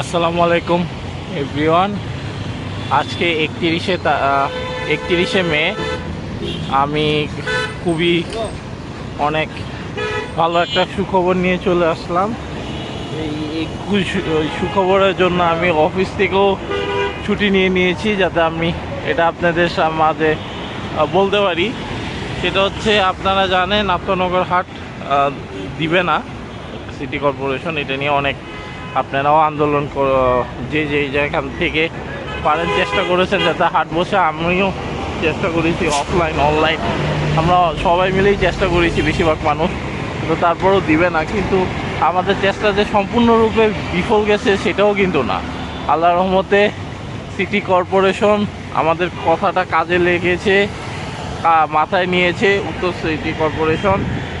আসসালামু আলাইকুম, এভরিওয়ান। আজকে একত্রিশে একত্রিশে মে। আমি খুবই অনেক ভালো একটা সুখবর নিয়ে চলে আসলাম। এই সুখবরের জন্য আমি অফিস থেকেও ছুটি নিয়ে নিয়েছি যাতে আমি এটা আপনাদের মাঝে বলতে পারি। সেটা হচ্ছে আপনারা জানেন আত্মনগর হাট দিবে না। সিটি কর্পোরেশন এটা নিয়ে অনেক আপনারাও আন্দোলন যে যে যেখান থেকে পারেন চেষ্টা করেছেন যাতে হাট বসে, আমিও চেষ্টা করেছি অফলাইন অনলাইন আমরা সবাই মিলেই চেষ্টা করেছি বেশিরভাগ মানুষ। কিন্তু তারপরেও দিবে না। কিন্তু আমাদের চেষ্টা যে সম্পূর্ণরূপে বিফল গেছে সেটাও কিন্তু না। আল্লাহ রহমতে সিটি কর্পোরেশন আমাদের কথাটা কাজে লেগেছে মাথায় নিয়েছে, উত্তর সিটি কর্পোরেশন।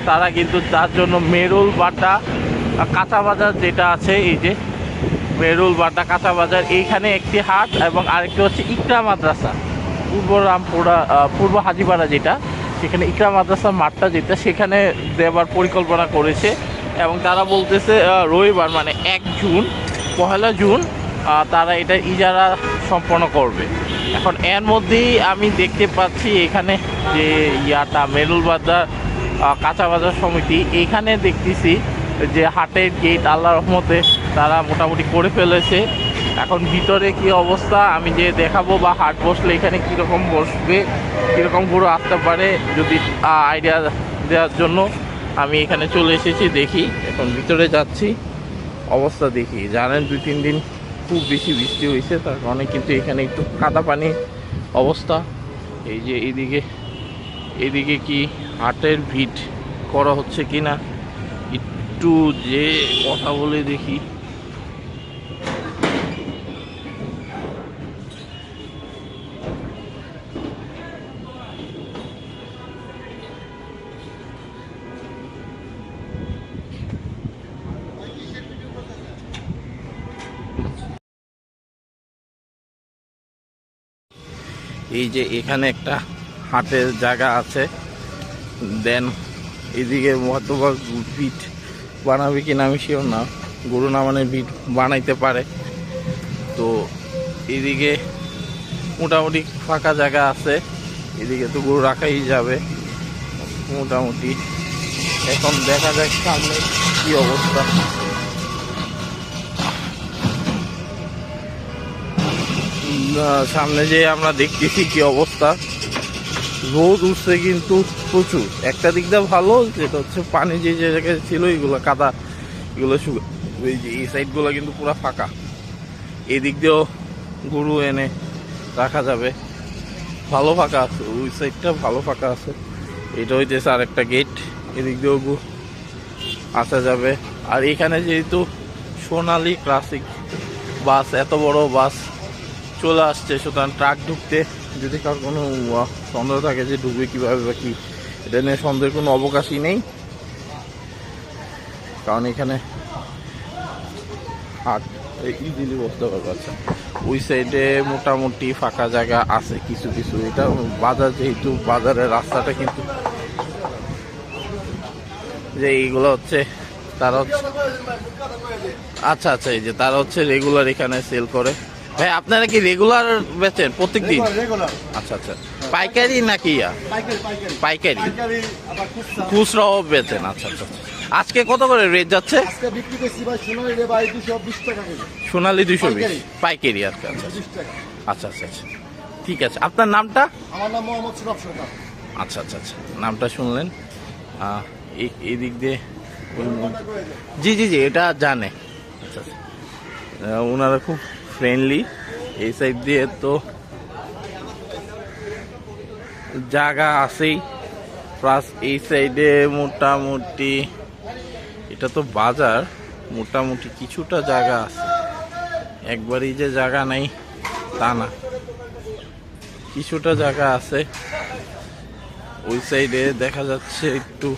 তারা কিন্তু তার জন্য মেরুল বাটা কাঁচা বাজার যেটা আছে, এই যে মেরুল বাটা কাঁচা বাজার, এইখানে একটি হাট এবং আরেকটি হচ্ছে ইকরা মাদ্রাসা। পূর্ব রামপুরা পূর্ব হাজিপাড়া যেটা, সেখানে ইকরা মাদ্রাসা মাঠটা যেটা, সেখানে দেবার পরিকল্পনা করেছে এবং তারা বলতেছে রবিবার মানে এক জুন, পহেলা জুন তারা এটা ইজারা সম্পন্ন করবে। এখন এর মধ্যেই আমি দেখতে পাচ্ছি এখানে যে ইয়াটা, মেরুল বাজার কাঁচা বাজার সমিতি এইখানে দেখতেছি যে হাটের গেট আল্লাহ রহমতে তারা মোটামুটি করে ফেলেছে। এখন ভিতরে কি অবস্থা? আমি যে দেখাবো বা হাট বসলে এখানে কীরকম বসবে, কীরকম গরু আসতে পারে, যদি আইডিয়া দেওয়ার জন্য আমি এখানে চলে এসেছি, দেখি। এখন ভিতরে যাচ্ছি, অবস্থা দেখি। জানেন, দুই, তিন দিন খুব বেশি বৃষ্টি হয়েছে, তার কারণে কিন্তু এখানে একটু কাদা পানি অবস্থা। এই যে এইদিকে এদিকে কি হাটের ভিড় করা হচ্ছে কি না একটু যে কথা বলে দেখি। এই যে এখানে একটা হাটের জায়গা আছে, দেন এদিকে হয়তোবা ভিট বানাবে কিনা আমি শিওর না। গরু নামানের ভিট বানাইতে পারে। তো এদিকে মোটামুটি ফাঁকা জায়গা আছে। এদিকে তো গরু রাখাই যাবে। মোটামুটি। এখন দেখা যাক সামনে কি অবস্থা। সামনে যে আমরা দেখতেছি কি অবস্থা। রোদ উঠছে কিন্তু প্রচুর। একটা দিক দিয়ে ভালো, যেটা হচ্ছে পানি যে জায়গায় ছিল, এগুলো কাদা, এগুলো এই যে, এই সাইডগুলো কিন্তু পুরো ফাঁকা। এই দিক দিয়েও গরু এনে রাখা যাবে। ভালো ফাঁকা আছে, ওই সাইডটা ভালো ফাঁকা আছে। এটা হইতেছে আর একটা গেট এদিক দিয়েও আসা যাবে। আর এখানে যেহেতু সোনালি ক্লাসিক বাস এত বড় বাস চলে আসছে, সুতরাং ট্রাক ঢুকতে যদি কার কোনো সন্দেহ থাকে যে ঢুকবে কীভাবে বা কি, এটা নিয়ে সন্দেহের কোনো অবকাশই নেই। কারণ এখানে হাট ইজিলি বসতে পারবে আচ্ছা। ওই সাইডে মোটামুটি ফাঁকা জায়গা আছে কিছু কিছু। এটা বাজার যেহেতু, বাজারের রাস্তাটা কিন্তু যে এইগুলো হচ্ছে, তারা হচ্ছে আচ্ছা আচ্ছা এই যে তারা হচ্ছে রেগুলার এখানে সেল করে। ভাই আপনারা কি রেগুলার বেচেন প্রত্যেক দিন আচ্ছা আচ্ছা। পাইকারি নাকি পাইকারি খুচরাও বেচেন আচ্ছা আচ্ছা আচ্ছা। আজকে কত করে রেট যাচ্ছে? সোনালি দুশো বিশ পাইকারি। আজকে আচ্ছা আচ্ছা। আচ্ছা আচ্ছা ঠিক আছে। আপনার নামটা? আমার নাম মোহাম্মদ সুরভ সরকার। আচ্ছা আচ্ছা আচ্ছা। নামটা শুনলেন। এই দিক দিয়ে জি জি জি এটা জানে। আচ্ছা আচ্ছা। ওনারা খুব ফ্রেন্ডলি এই সাইড দিয়ে তো জায়গা আছেই। প্লাস এই সাইডে মোটামুটি এটা তো বাজার, মোটামুটি কিছুটা জায়গা আছে। একবারই যে জায়গা নাই, তা না। কিছুটা জায়গা আছে। ওই সাইডে দেখা যাচ্ছে একটু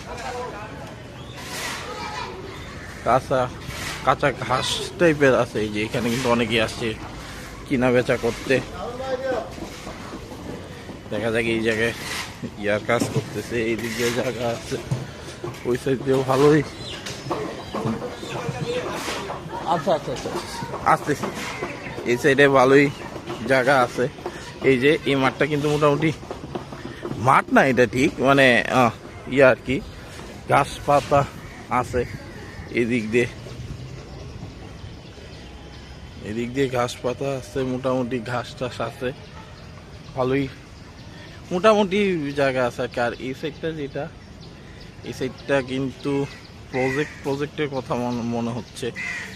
কাঁচা কাঁচা ঘাস টাইপের আছে এই যে এখানে কিন্তু অনেকেই আসছে কিনা বেচা করতে। দেখা যাক এই জায়গায় ইয়ার কাজ করতেছে এই দিক দিয়ে জায়গা আছে ওই সাইড দিয়েও ভালোই। আচ্ছা আচ্ছা আচ্ছা। আসতেছি। এই সাইডে ভালোই জায়গা আছে। এই যে এই মাঠটা কিন্তু মোটামুটি মাঠ না এটা ঠিক মানে ইয়ে আর কি গাছপাতা আছে এদিক দিয়ে। এদিক দিয়ে ঘাস পাতা আছে, মোটামুটি ঘাস টাস আছে। ভালোই। মোটামুটি জায়গা আছে আর এই সাইডটা যেটা, এই সাইডটা কিন্তু প্রজেক্ট প্রজেক্টের কথা মনে হচ্ছে।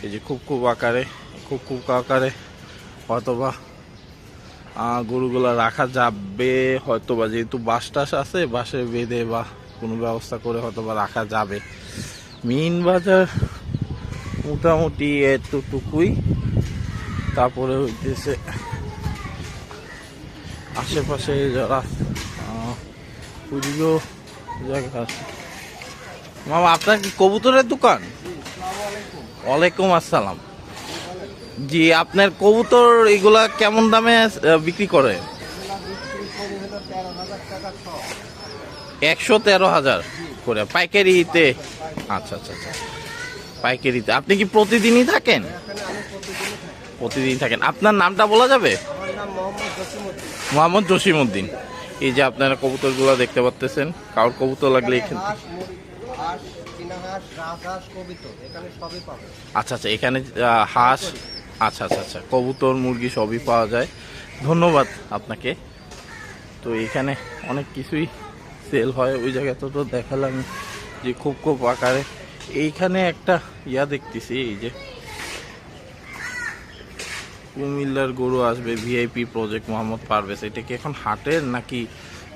এই যে খুব খুব আকারে, খুব খুব আকারে হয়তোবা গরুগুলা রাখা যাবে, হয়তোবা যেহেতু বাস টাস আছে, বাসে বেঁধে বা কোনো ব্যবস্থা করে হয়তোবা রাখা যাবে। মিন বাজার মোটামুটি এতটুকুই। তারপরে হইতেছে আশেপাশে যারা আহ, জায়গা আছে। মামা আপনার কি কবুতরের দোকান? ওয়ালাইকুম আসসালাম। জি আপনার কবুতর এগুলা কেমন দামে বিক্রি করে? একশো তেরো হাজার করে। পাইকারিতে? আচ্ছা আচ্ছা আচ্ছা। পাইকারিতে। আপনি কি প্রতিদিনই থাকেন? প্রতিদিন থাকেন। আপনার নামটা বলা যাবে? মোহাম্মদ মোহাম্মদ জসিমউদ্দিন। এই যে আপনারা কবুতরগুলো দেখতে পাচ্তেছেন কারোর কবুতর লাগলে এখানে আচ্ছা আচ্ছা এখানে হাঁস আচ্ছা আচ্ছা আচ্ছা কবুতর মুরগি সবই পাওয়া যায়। ধন্যবাদ আপনাকে। তো এখানে অনেক কিছুই সেল হয় ওই জায়গাতে তো দেখালাম যে খুব খুব আকারে। এইখানে একটা ইয়া দেখতেছি এই যে কুমিল্লার গরু আসবে ভিআইপি প্রজেক্ট মোহাম্মদ পারভেজ। এটা কি এখন হাটের নাকি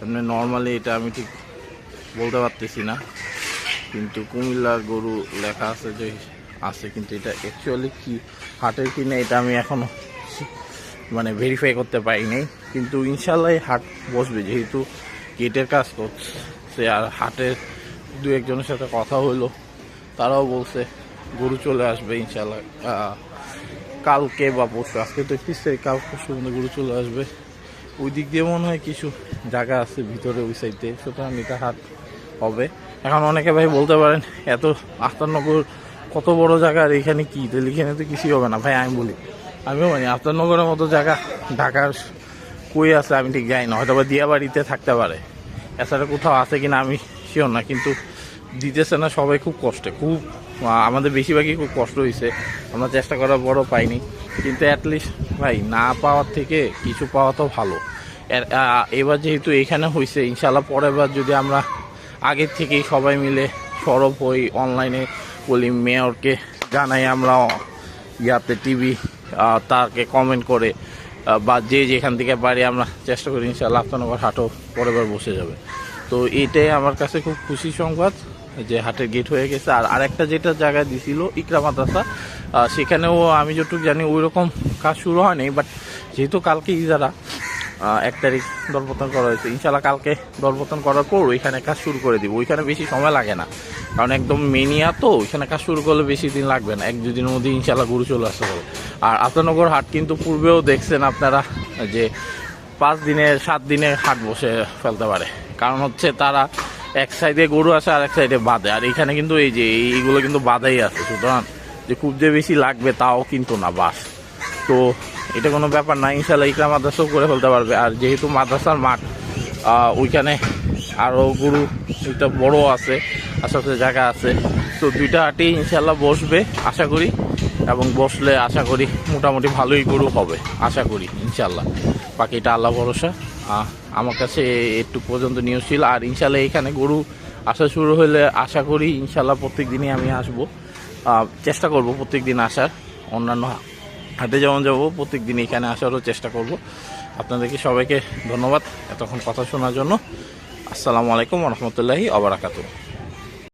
এমনি নর্মালি এটা আমি ঠিক বলতে পারতেছি না। কিন্তু কুমিল্লার গরু লেখা আছে যে, আছে, কিন্তু এটা অ্যাকচুয়ালি কি হাটের কি না, এটা আমি এখনও মানে ভেরিফাই করতে পারি নাই। কিন্তু ইনশাল্লাহ হাট বসবে, যেহেতু গেটের কাজ করছে, আর হাটের দু একজনের সাথে কথা হলো, তারাও বলছে গরু চলে আসবে ইনশাল্লাহ কালকে বা পরশু, আজকে তো তারিখ কাল পরশু মধ্যে গরু চলে আসবে। ওই দিক দিয়ে মনে হয় কিছু জায়গা আছে ভিতরে, ওই সাইডে সুতরাং এটা হাট হবে। এখন অনেকে ভাই বলতে পারেন, এত আস্তানগর কত বড় জায়গা আর এখানে কি? তাহলে এখানে তো কিছুই হবে না। ভাই, আমি বলি, আমিও মানে আস্তানগরের মতো জায়গা, ঢাকার কই আছে আমি ঠিক জানি না। হয়তো বা দিয়াবাড়িতে থাকতে পারে। এছাড়া কোথাও আছে কিনা আমি শিওর না, কিন্তু দিতেছে না, সবাই খুব কষ্টে। খুব আমাদের বেশিরভাগই খুব কষ্ট হয়েছে আমরা চেষ্টা করার বড় পাইনি। কিন্তু অ্যাটলিস্ট ভাই, না পাওয়ার থেকে কিছু পাওয়া তো ভালো। এবার যেহেতু এখানে হয়েছে ইনশাল্লাহ পরের বার যদি আমরা আগের থেকেই সবাই মিলে সরব হই অনলাইনে বলি মেয়রকে জানাই আমরা ইয়াতে টিভি তাকে কমেন্ট করে বা যে যেখান থেকে পারি আমরা চেষ্টা করি ইনশাল্লাহ আপনার হাটও পরের বার বসে যাবে। তো এটাই আমার কাছে খুব খুশি সংবাদ। যে হাটের গেট হয়ে গেছে। আর আরেকটা যেটা জায়গায় দিছিল, ইকরা মাদ্রাসা সেখানেও আমি যতটুকু জানি ওই রকম কাজ শুরু হয়নি বাট যেহেতু কালকে ইজারা এক তারিখ দরপতন করা হয়েছে ইনশাল্লাহ কালকে দরপতন করার পর ওইখানে কাজ শুরু করে দিব। ওইখানে বেশি সময় লাগে না, কারণ একদম মেনিয়া তো, ওইখানে কাজ শুরু করলে বেশি দিন লাগবে না, এক দুদিনের মধ্যে ইনশাল্লাহ গরু চলে আসতে হবে আর আতানগর হাট কিন্তু পূর্বেও দেখছেন আপনারা, যে পাঁচ দিনের, সাত দিনের হাট বসে ফেলতে পারে, কারণ হচ্ছে তারা এক সাইডে গরু আসে আর এক সাইডে বাঁধে আর এখানে কিন্তু এই যে, এইগুলো কিন্তু বাঁধাই আছে। সুতরাং যে খুব যে বেশি লাগবে তাও কিন্তু না, বাস। তো এটা কোনো ব্যাপার না ইনশাল্লাহ ইকরা মাদ্রাসাও করে ফেলতে পারবে। আর যেহেতু মাদ্রাসার মাঠ ওইখানে আরও গরু একটা বড় আছে আশেপাশে জায়গা আছে। তো দুইটা হাটেই ইনশাল্লাহ বসবে, আশা করি। এবং বসলে আশা করি মোটামুটি ভালোই গরু হবে, আশা করি ইনশাল্লাহ বাকিটা আল্লাহ ভরসা। আমার কাছে একটু পর্যন্ত নিউজ ছিল। আর ইনশাল্লাহ এখানে গরু আসা শুরু হলে আশা করি ইনশাল্লাহ প্রত্যেক দিনই আমি আসব। চেষ্টা করব প্রত্যেক দিন আসার। অন্যান্য হাতে যেমন যাব, প্রত্যেক দিন এখানে আসারও চেষ্টা করব। আপনাদেরকে সবাইকে ধন্যবাদ এতক্ষণ কথা শোনার জন্য। আসসালামু আলাইকুম রহমতুল্লাহি অবরাকাতু